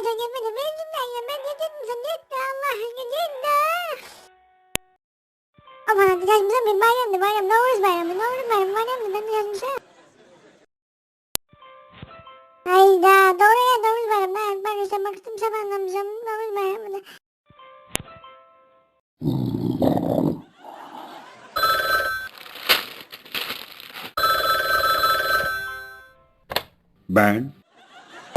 yapma çocuğum yapma. Ben ya ben yedim yetti Allah yetti. Aman hadi yazmışım bir bayramdı bayram Novruz bayramı Novruz bayramı bayramdı ben de yazmışım. Hayda doğru ya Novruz bayramı ben ben işte baktım sabah anlamışım Novruz bayramı. Ben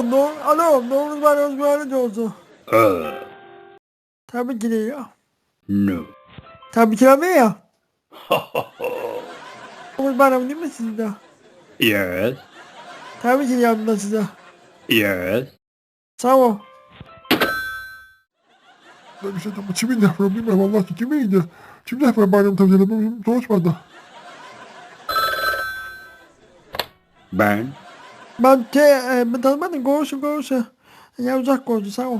No, alo, Bayramı mübarek olsun. uh Tabii ki de ya. no. Tabii ki de ya. Novruz Bayramı değil mi sizde? yes. Tabii ki de yanımda size. Yes. Sağ ol. Ben bir şey yapma. Kimin defa bilmem Allah ki kimiydi? Kim defa bayram tavsiye ederim? Soruşmadı. Ben Ben te, e, ben tanımadım. Koğuşu koğuşu. Ya uzak koğuşu sağ ol.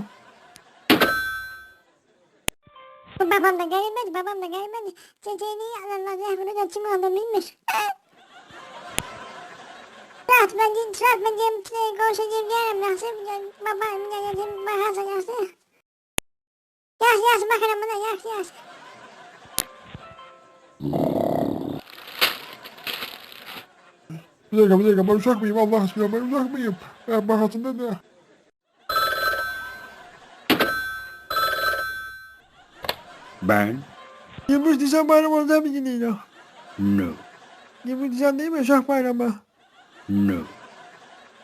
Babam da gelmedi babam da gelmedi. Çiçeğini Allah bunu da kim aldı bilmiş. Rahat ben din rahat ben din konuşacağım diyelim nasıl babam da yedim bahasa yazdı. Yaz yaz bakalım buna yaz yaz. Bir dakika bir dakika ben uzak mıyım Allah aşkına ben uzak mıyım? Ben bakasında ne? ben 23 Nisan bayramı orada bir günüydü. no. 23 Nisan değil mi? Uşak bayramı. No.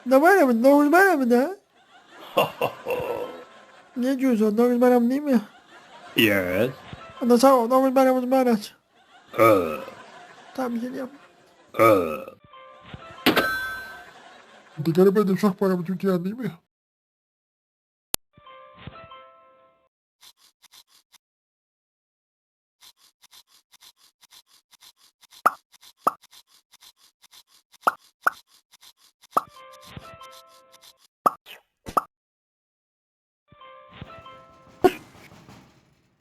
Ne bayramı? Novruz bayramı da. ne diyorsun? Novruz bayramı değil mi? Yes. Ana sağ ol. Novruz bayramı mübarek. Uh Tabii ki de uh Dikkat ben de uzak bayramı Türkiye'nin değil mi?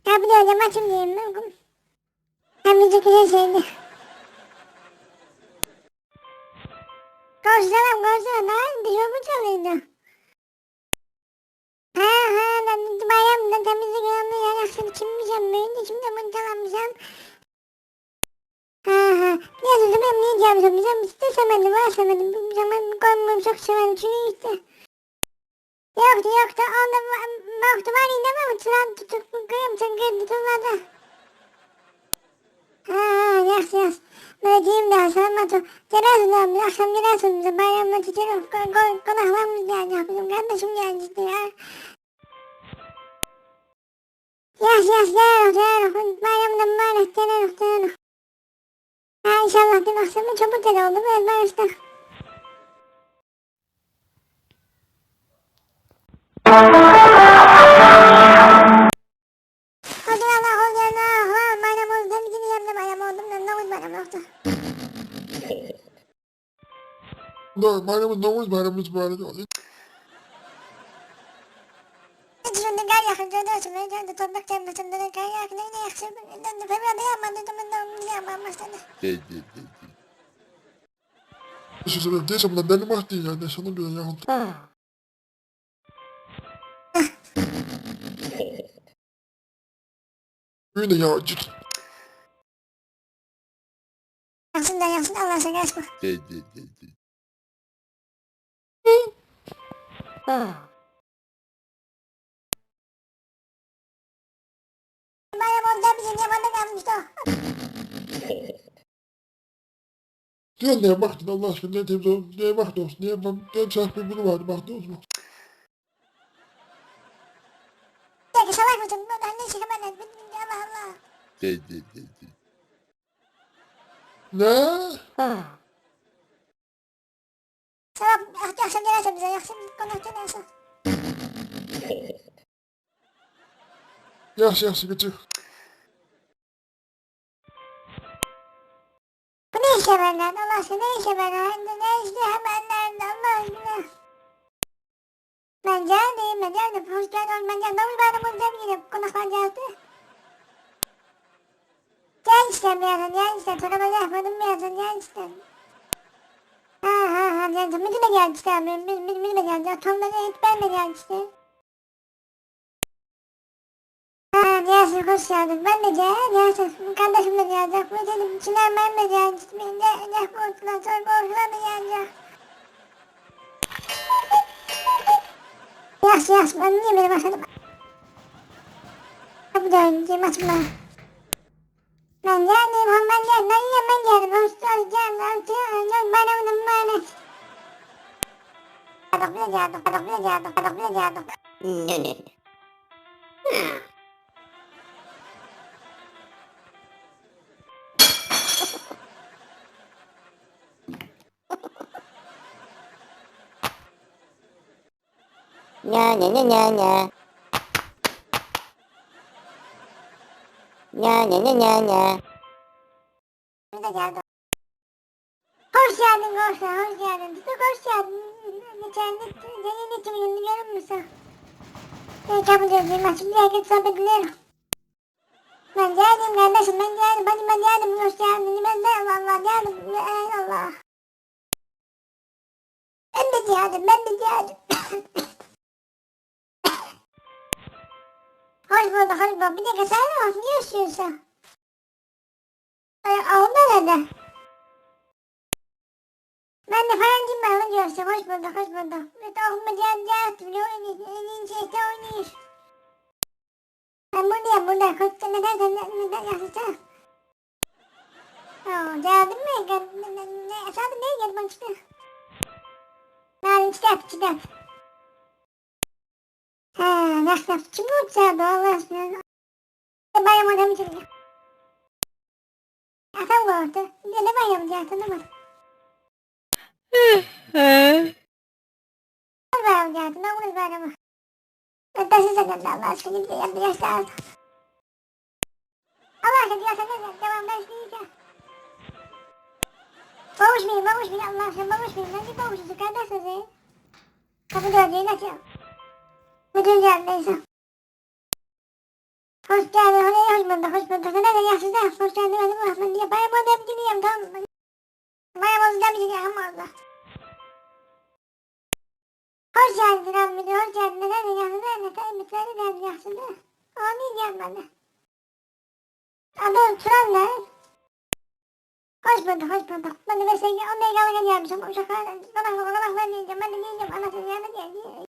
Ya bir de hocam açım diyeyim ben. Hem müzik güzel şeydi. Bir şey bu çalıyordu. Ha ha ben bayramda temizlik önemli yani aslında çimmişim böyle şimdi bunu çalamışım. Ha ha ne yazıldı ben niye cevap sormayacağım işte semedim var semedim bu zaman koymuyorum çok severim çünkü işte. Yoktu yoktu onda baktı var yine ama çıran tutup kıyım çünkü tutulmadı. Ha ha yas yas. Böyle diyeyim daha sanma tu. Cenaze olmuş akşam cenaze olmuş bayramda tutuyorum konaklarımız geldi bizim kardeşim işte ya. Yas yas gel gel bayramda mübarek gel gel. Ha inşallah dün akşamı çabuk tel oldu biraz barışta. Hadi oldu bayram yoktu. No, bayramın Novruz bayramımız mübarek olsun. Hiç şimdi kar yakın gördü olsun ben gördü toprak tembesinde de kar yakın ne yaksın ben de febrada yapmadı da ben de onu yapmam başladı. Şu sebeple neyse bunlar deli mahdi ya. Ne sana göre ya. Öyle ya. Cık. Sen kaçma. Bayram oldu temizliğini yapmadı kalmıştı. Diyor neye baktın Allah aşkına ne temiz olsun, neye baktın olsun, neye bak, ben çarpı bunu vardı baktın olsun. Peki salak mısın? Ben ne çıkamadım. Allah Allah. Ne? Sabah ah, akşam cenaze bize yaksın konak cenaze. Yaş yaş gıcık. Bu ne işe benden Allah aşkına ne işe benden ne işe benden Allah aşkına. Ben geldim ben geldim hoş geldin ben geldim ben bayramı demeyeyim konaklar geldi. Yan işlem yazın, yan işlem. Sonra ben yapmadım mı yazın, yan işlem. Ha ha ha, yan işlem. Müdüme geldi işte abi, müdüme geldi. Atomları etmenle geldi işte. Ha, Yasin Koç yazdık. Ben de geldim, Yasin. Kardeşim de gelecek. Bu dedim, Çınar ben de gelecek. Ben de gelecek, borçlar, sonra borçlar da gelecek. Yaş yaş, ben niye beni başladım? Kapıda önce maçımda. Ben geldim ben geldim. Ben yiyem ben geldim. Hoş geldin. Ben onun manet. Adak bile geldim. Bile geldim. Bile geldim. No, no, no. Nya nya nya nya nya. Nya nya nya nya nya. Bir de geldi. Hoş geldin Gorsa, hoş geldin. Çok hoş geldin. Geçen senin için görür müsün? Ben kapı dövdüğüm açıp herkes sohbet edilir. Ben geldim kardeşim, ben geldim. Hadi ben geldim, hoş geldin. Ben de Allah geldim. Allah. Ben de geldim, ben de geldim. Hoş bulduk. Bir dakika sen ne var? Niye üşüyorsun? Ay, Ağında nerede? Ben de falancım ben onu görsem. Hoş bulduk, hoş bulduk. Ve tohumu can can bile oynuyor. Elin şeyde oynuyor. Ben buradayım burada. Koşta neden sen neden yaşayacağım? Oo, geldim mi? Gel, ne, ne, ne, sen de neye geldin? Narin çıtap, çıtap. Ha, nasıl nasıl? Kim bu çağırdı Allah aşkına? Bayram adamı çıktı. Atam gördü. Ne bayram diye hatırlamadım. Bayram diye hatırlamadım bayramı. Ben taşı sakın Allah aşkına de yaptı yaşta aldı. Allah aşkına diyorsa ne? Devam ben isteyeceğim. Babuş benim, babuş benim Allah aşkına babuş benim. Ben bir babuşuzu kardeşsiniz ya. Kapı dördeğini açıyorum. Müdür geldi neyse. Hoş geldin, hoş bulduk, hoş bulduk. Sen nerede yaşlıda? Hoş geldin, hadi bu Rahman diye. Bayram orada bir dinleyeyim, tamam mı? Bayram orada bir ama Allah. Hoş geldin Rahmi, hoş geldin. Nerede yaşlıda? Ne kadar bitleri nerede yaşlıda? O diyeceğim bana. Adım Turan ne? Hoş bulduk, hoş bulduk. Ben de mesela Omega Gala'ya gelmişim. Uşaklar, sabah sabahlar diyeceğim. Ben de diyeceğim, anasının yanına geldi.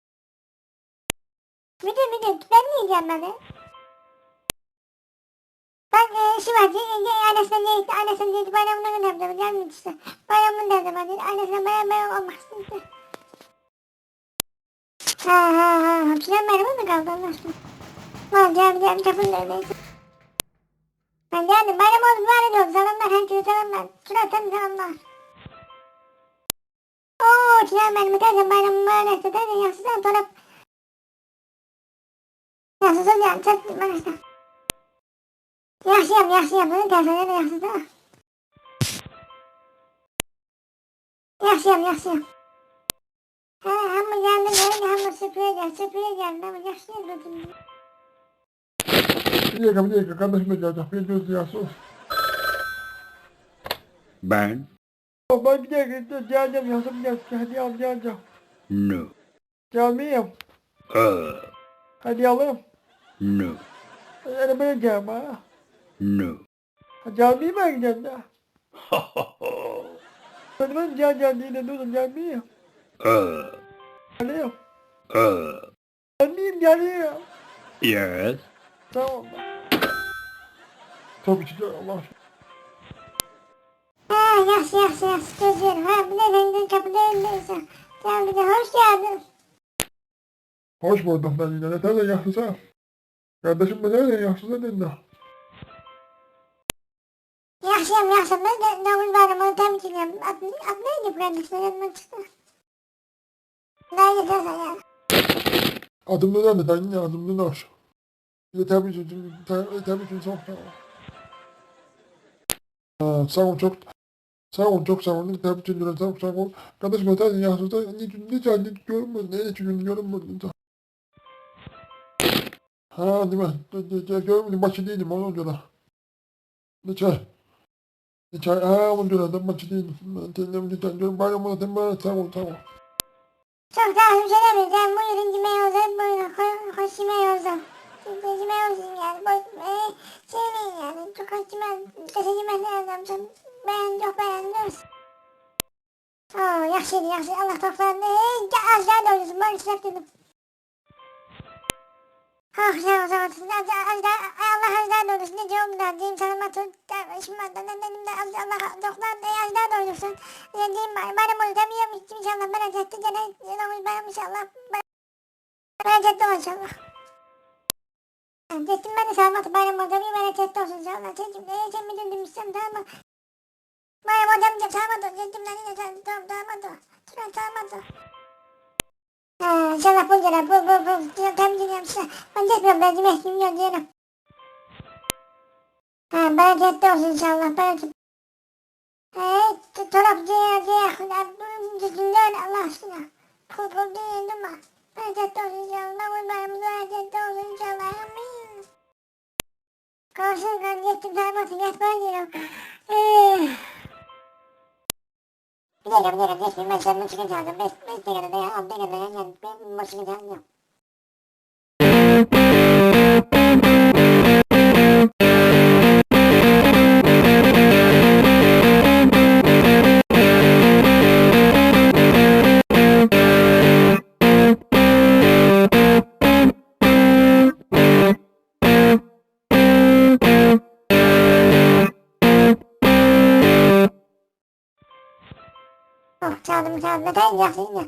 Müdür müdür, ben diyeceğim bana. Ben e, şu var, e, e, annesine ne gitti, annesine dedi, bayramına gönderdim, gelmedi işte. Bayramını derdim, hani, annesine bayram bayram olmak istedi. Ha ha ha, hapşiren bayramı mı kaldı Allah aşkına? Var, geldi, geldi, kapının önündeydi. Ben geldim, bayram oldu, mübarek oldu, selamlar, herkese selamlar. Sen selamlar. Oo, Çınar benim, derken bayramı mübarek, derken yansıdan torap. Yani, çok mübarek. Yaşayam, yaşayam. Bunu telefonda da yaşadı. Yaşayam, yaşayam. Ha, hamur geldi böyle hamur süpüre geldi, süpüre geldi ama yaşayam dedim. Bir dakika bir dakika kardeşim de gelecek. Bir göz rüyası. Ben? Ben bir dakika geleceğim yazım gelsin. Hadi al geleceğim. No. Gelmeyeyim. Uh. Hadi alırım. No. Arabaya gelme ha. No. Gelmeyeyim ben gideceğim ha. Hadi ben gel diye de durdum gelmeyeyim. Uh. Geliyorum. Uh. Gelmeyeyim geliyorum. Yes. Tamam. Tabii ki de Allah aşkına. Ha, yaşa, yaşa, yaşa, geziyorum. Ha, bir de senin kapıda önündeyse. Gel bir de hoş geldin. Hoş bulduk ben yine. Ne yaşlısa. Kardeşim de nerede yaşlısa dedi. Yaşayam, yaşayam. Ben de davul varım, onu temizliyorum. Adı, adı neydi bu kardeşine yanıma çıktı? Ne gidiyorsan ya. Adımda nerede? Ben yine adımda ne var? Bir de tabii, tabii ki çok sağ ol. Sağ ol çok. Sağ ol çok sağ ol. Tabii ki de çok sağ ol. Kardeşim tane yaşlısa. Ne ne tane görünmüyor. Ne iki gün görünmüyor. Ha değil mi? De, de, de, maçı değilim onu diyorlar. Lütfen. Lütfen ha onu diyorlar ben maçı değilim. Lütfen lütfen diyorum bayram ola sen bana tamam tamam. Çok daha hemşeremeyiz yani bu yürüncü meyozlar böyle hoş meyozlar. Çünkü meyozum yani boş şeyleyin yani çok hoş meyozum. Kaçıcı meyozlar yapacağım. Ben çok beğendim. Oo yaxşı yaxşı Allah toplandı. Az daha da oynasın bari dedim. Ah. Az, az daha, Allah daha doğrusu ne diyorum da diyeyim sana matın. Şimdi ben dedim de Allah doktor daha doğrusu. Ne diyeyim bana bana bunu demiyorum inşallah. Ben etti gene. Yine ben inşallah. Ben etti inşallah. Dedim ben de salmatı bayram orada bir ben etti olsun inşallah. Dedim ne yiyeceğim mi dedim istem tamam mı? Bayram orada bir salmadı. Dedim ben yine tamam salmadı. Turan Ha, inşallah bu gene bu bu bu temizleyeceğim size. Ben geçmiyorum ben yemek yemiyorum diyelim. Ha bereketli olsun inşallah bereket. Evet, taraf diye diye düzgünler Allah aşkına. Kul kul değil ama. Bereketli olsun inşallah. Kurbanımız bereketli olsun inşallah. Amin. Kalsın kan gittim sarmasın yatmaya diyorum. Eee. Dakika geçmeyeyim ben senin çıkacağım. Beş, beş dakikada da ya, altı dakikada da yani ben başını çalmıyorum. Çaldım çaldım. Ben yaksın ya.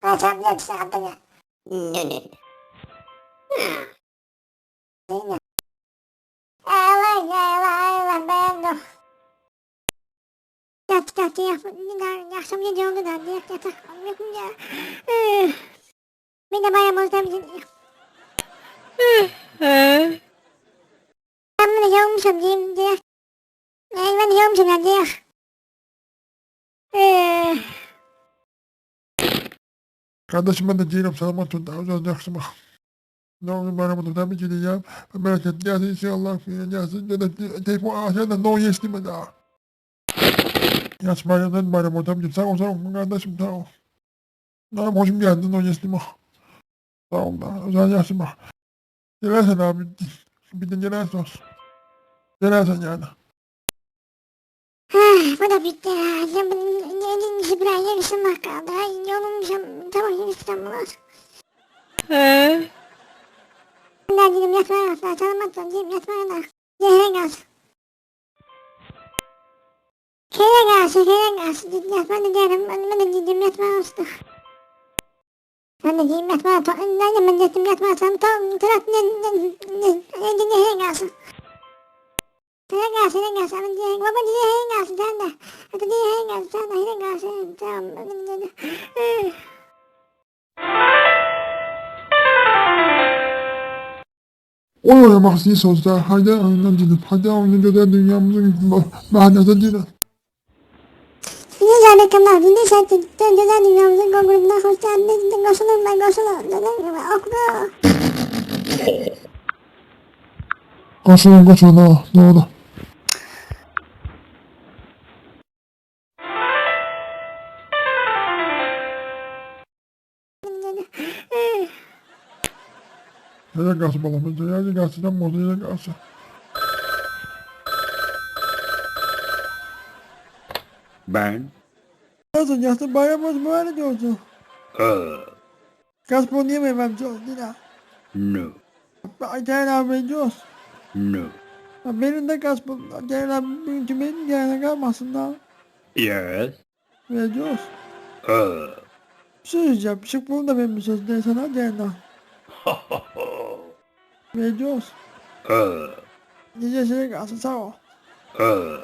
Ha çaldım ya işte aldım ya. No, no, no. Yine. Allah Allah Allah beğendim. Yat yat yat. Bir daha akşam gece oldu da yat yat. Yapınca. Bir de bayram oldu temizlik. Ben bunu yormuşum diyeyim diye. Ben bunu yormuşum ya diye. Üh. Kardeşim ben de tut daha uzun yaksın bak. Ne olur bana bunu tabii ki diyeceğim. Bereket gelsin inşallah. Gelsin. Dedi telefon aşağıda no yes deme daha. Yaş bayramdan bayram ortam gibi. Sağ ol sağ ol kardeşim sağ ol. Benim hoşum geldi no yes deme. Sağ ol da. Yaşım bak. Gelersen abi. Bir de gelersen olsun. Gelersen yani. Ah, bu da bitti ya. Ya bunun elin işi bir ay yarışım var kaldı. Yorulmuşum. Tamam yarışım var. Ben dedim yatmaya kalsın. Tanımazsan dedim yatmaya da. Zehre kalsın. Kere kalsın, kere kalsın. Dedim yatmaya da derim. Ben, de dedim yatmaya kalsın. Ben de dedim yatmaya kalsın. Ben de dedim yatmaya kalsın. Tam taraf ne, ne, ne, ne, ne, ne kalsın. Kere kalsın, kere kalsın. Ben dedim, baba dedi kere kalsın sen de. Hadi dedi kere kalsın sen de, kere kalsın. Tamam, ben de dedim. Hadi. Hadi oynayalım dünyamızın mahnesi değil. Ne zannettimler, ne zannettim, güzel dünyamızın grubuna hoş geldiniz, koşulun ben koşulun, dediğim gibi oklu. Koşulun koşulun doğru. Balam? Nereye kalsın? Sen burada nereye kalsın? Ben? Nasıl yaksın bayram olsun böyle diyorsun. Uh, Gaspon yemeyeyim ben çok Dila. no, Gel abi veriyoruz. no. Benim de gaspon. Gel abi çünkü benim gelene kalmasın da. Yes. Veriyoruz. Uh, Bir şey söyleyeceğim. Şık bunu da benim bir söz sana gelene. ha ha. Veriyoruz. Uh, kalsın sağ ol. uh.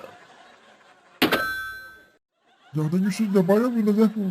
Zaten güçsüz de bayram günü de